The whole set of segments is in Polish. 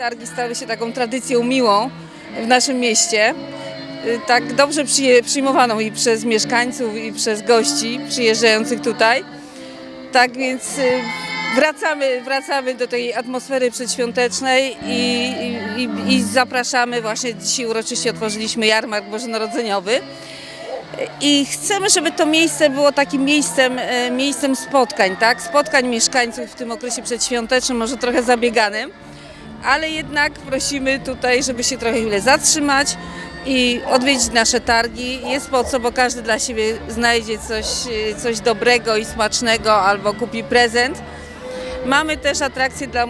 targi stały się taką tradycją miłą w naszym mieście. Y, Tak dobrze przyjmowaną i przez mieszkańców, i przez gości przyjeżdżających tutaj. Tak więc y, wracamy, wracamy do tej atmosfery przedświątecznej i, i, i, i zapraszamy. Właśnie dzisiaj uroczyście otworzyliśmy jarmark bożonarodzeniowy. I chcemy, żeby to miejsce było takim miejscem, e, miejscem spotkań, tak? Spotkań mieszkańców w tym okresie przedświątecznym, może trochę zabieganym, ale jednak prosimy tutaj, żeby się trochę chwilę zatrzymać i odwiedzić nasze targi. Jest po co, bo każdy dla siebie znajdzie coś, e, coś dobrego i smacznego albo kupi prezent. Mamy też atrakcje dla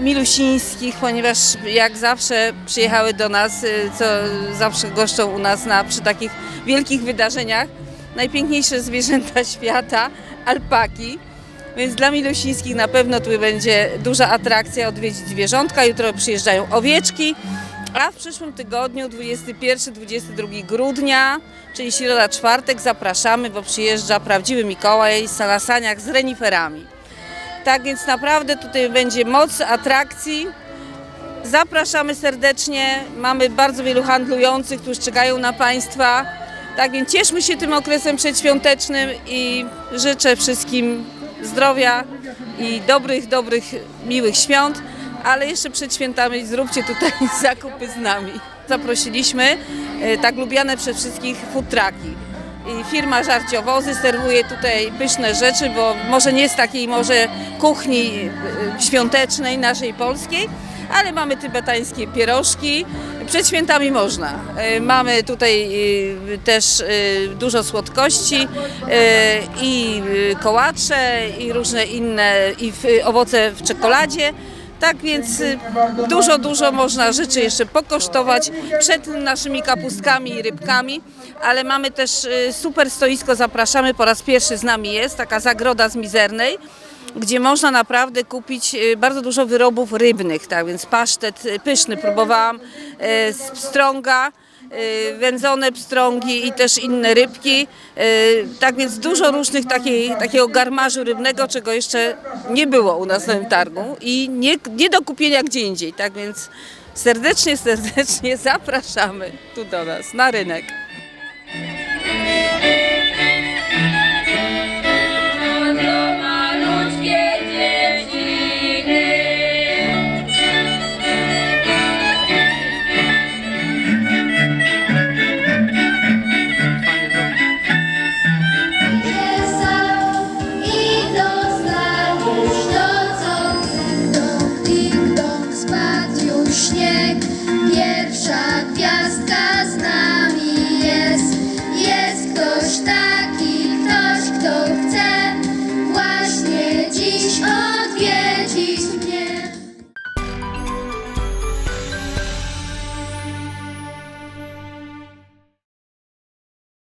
milusińskich, ponieważ jak zawsze przyjechały do nas, y, co zawsze goszczą u nas na, przy takich wielkich wydarzeniach, najpiękniejsze zwierzęta świata, alpaki. Więc dla milusińskich na pewno tu będzie duża atrakcja odwiedzić zwierzątka. Jutro przyjeżdżają owieczki, a w przyszłym tygodniu 21-22 grudnia, czyli środa, czwartek zapraszamy, bo przyjeżdża prawdziwy Mikołaj z salasaniach z reniferami. Tak więc naprawdę tutaj będzie moc atrakcji. Zapraszamy serdecznie. Mamy bardzo wielu handlujących, którzy czekają na Państwa. Tak więc cieszmy się tym okresem przedświątecznym i życzę wszystkim zdrowia i dobrych, dobrych, miłych świąt. Ale jeszcze przed świętami zróbcie tutaj zakupy z nami. Zaprosiliśmy e, tak lubiane przez wszystkich food trucki. I firma Żarciowozy serwuje tutaj pyszne rzeczy, bo może nie z takiej może kuchni y, świątecznej naszej polskiej, ale mamy tybetańskie pierożki. Przed świętami można. Y, Mamy tutaj y, też y, dużo słodkości i kołacze i różne inne i owoce w czekoladzie. Tak więc dużo, dużo można rzeczy jeszcze pokosztować przed naszymi kapustkami i rybkami, ale mamy też super stoisko, zapraszamy, po raz pierwszy z nami jest, taka zagroda z Mizernej, gdzie można naprawdę kupić y, bardzo dużo wyrobów rybnych, tak więc pasztet y, pyszny próbowałam y, pstrąga, wędzone pstrągi i też inne rybki. Tak więc dużo różnych takiej, takiego garmarzu rybnego, czego jeszcze nie było u nas na tym targu i nie, nie do kupienia gdzie indziej. Tak więc serdecznie, serdecznie zapraszamy tu do nas na rynek.